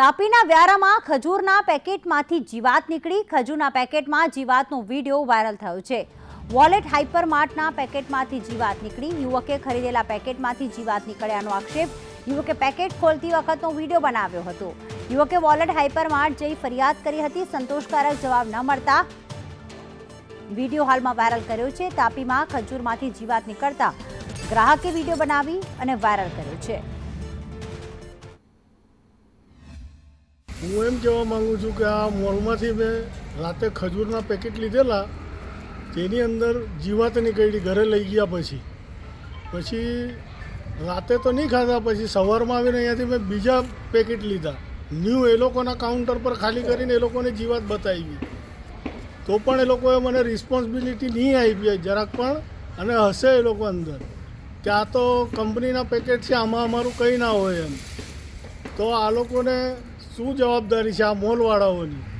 તાપીના વ્યારામાં ખજૂરના પેકેટમાંથી જીવાત નીકળી. ખજૂરના પેકેટમાં જીવાતનો video viral થયો છે. વોલેટ હાઇપર માર્ટના પેકેટમાંથી જીવાત નીકળી. યુવકે ખરીદેલા પેકેટમાંથી જીવાત નીકળ્યાનો આક્ષેપ. યુવકે પેકેટ ખોલતી વખતનો વીડિયો બનાવ્યો હતો. યુવકે વોલેટ હાઇપરમાર્ટ જઈ ફરિયાદ કરી હતી. સંતોષકારક જવાબ ન મળતા વીડિયો હાલમાં વાયરલ કર્યો છે. તાપીમાં ખજૂરમાંથી જીવાત નીકળતા ગ્રાહકે વીડિયો બનાવી અને વાયરલ કર્યો છે. હું એમ કહેવા માગું છું કે આ મોલમાંથી મેં રાતે ખજૂરના પેકેટ લીધેલા, તેની અંદર જીવાત નીકળી ઘરે લઈ ગયા પછી. પછી રાતે તો નહીં ખાધા, પછી સવારમાં આવીને અહીંયાથી મેં બીજા પેકેટ લીધા. ન્યૂ એ લોકોના કાઉન્ટર પર ખાલી કરીને એ લોકોને જીવાત બતાવી. તો પણ એ લોકોએ મને રિસ્પોન્સિબિલિટી નહીં આપી જરાક પણ, અને હશે એ લોકો અંદર. આ તો કંપનીના પેકેટ છે, આમાં અમારું કંઈ ના હોય એમ. તો આ લોકોને શું જવાબદારી છે આ મોલવાળાઓની?